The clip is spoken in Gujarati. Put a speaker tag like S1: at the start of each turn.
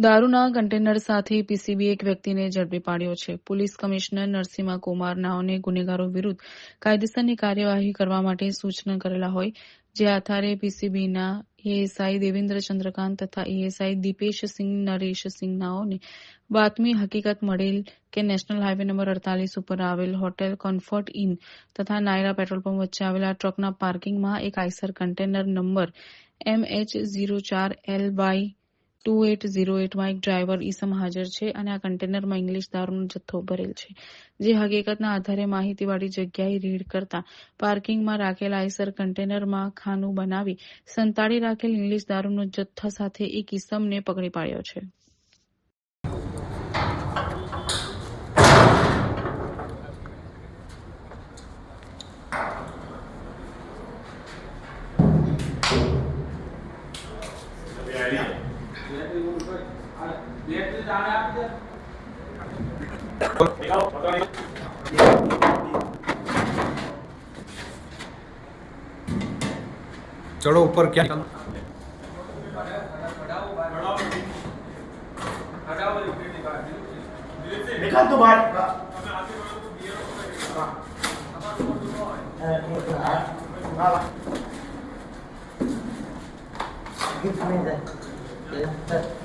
S1: દારૂના કન્ટેનર સાથે પીસીબી એક વ્યક્તિને ઝડપી પાડ્યો છે. પોલીસ કમિશનર નરસિંહા કુમાર નાઓને ગુનેગારો વિરુદ્ધ કાયદેસરની કાર્યવાહી કરવા માટે સૂચના કરેલા હોય, જે આધારે પીસીબીના એએસઆઈ દેવેન્દ્ર ચંદ્રકાંત તથા એએસઆઈ દીપેશસિંહ નરેશસિંહ નાઓને બાતમી હકીકત મળેલ કે નેશનલ હાઈવે નંબર અડતાલીસ ઉપર આવેલ હોટેલ કમ્ફર્ટ ઇન તથા નાયરા પેટ્રોલ પંપ વચ્ચે આવેલા ટ્રકના પાર્કિંગમાં એક Eicher container number MH zero ચાર L by two eight zero એટમાં એક ડ્રાઈવર ઈસમ હાજર છે અને આ કન્ટેનરમાં ઇંગ્લિશ દારૂનો જથ્થો ભરેલ છે. જે હકીકતના આધારે માહિતીવાળી જગ્યાએ રેડ કરતા પાર્કિંગમાં રાખેલ આઈસર કન્ટેનરમાં ખાનું બનાવી સંતાડી રાખેલ ઇંગ્લિશ દારૂનો જથ્થા સાથે એક ઈસમને પકડી પાડ્યો છે.
S2: ચડો ઉપર ક્યાં
S3: निकाल दो बाहर
S4: Give 对。